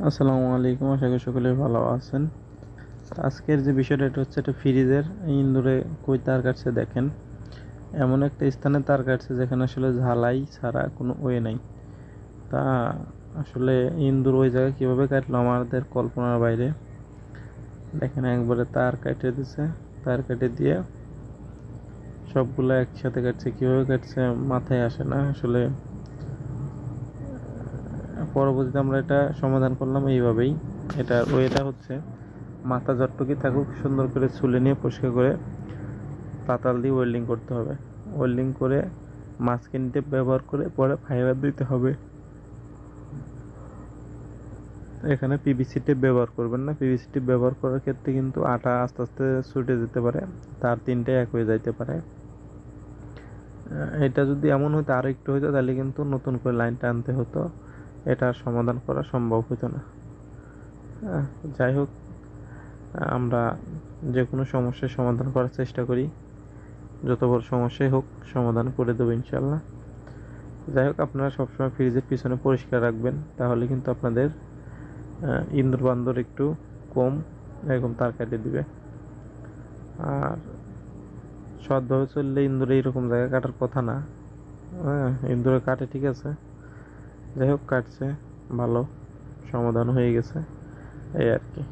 আসসালামু আলাইকুম, আশা করি সকলে ভালো আছেন। আজকের যে বিষয়টা, এটা হচ্ছে একটা ফ্রিজের ইন্দুরে কই তার কাটছে দেখেন। এমন একটা স্থানে তার কাটছে যেখানে আসলে ঝালাই ছাড়া কোনো ওয়ে নাই। তা আসলে ইন্দুর ওই জায়গায় কীভাবে কাটলো আমাদের কল্পনার বাইরে। দেখেন একবারে তার কেটে দিছে। তার কেটে দিয়ে সবগুলো একসাথে কাটছে। কীভাবে কাটছে মাথায় আসে না। আসলে পরবর্তীতে আমরা এটা সমাধান করলাম এইভাবেই। এটা ওয়েটা হচ্ছে। মাথা যতটুকুই থাকুক, সুন্দর করে ছুলে নিয়ে পরিষ্কার করে পাতাল দিয়ে ওয়েল্ডিং করতে হবে। ওয়েল্ডিং করে মাস্কিন টেপ ব্যবহার করে পরে ফাইবার দিতে হবে। এখানে পিভিসি টেপ ব্যবহার করবেন না। পিভিসি টেপ ব্যবহার করার ক্ষেত্রে কিন্তু আটা আস্তে আস্তে ছুটে যেতে পারে। তার তিনটে এক হয়ে যাইতে পারে। এটা যদি এমন হতো আরও একটু হতো তাহলে কিন্তু নতুন করে লাইনটা আনতে হতো। এটা সমাধান করা সম্ভব হতো না। যাই হোক, আমরা যে কোনো সমস্যার সমাধান করার চেষ্টা করি। যত বড় সমস্যাই হোক, সমাধান করে দেবো ইনশাল্লাহ যাই হোক, আপনারা সবসময় ফ্রিজের পিছনে পরিষ্কার রাখবেন, তাহলে কিন্তু আপনাদের ইন্দুর বান্দর একটু কম এরকম তার কেটে দিবে। আর সৎভাবে চললে ইন্দুরে এইরকম জায়গায় কাটার কথা না। হ্যাঁ ইন্দুরে কাটে ঠিক আছে। যাই হোক কাটছে। ভালো সমাধান হয়ে গেছে। এই আর কি।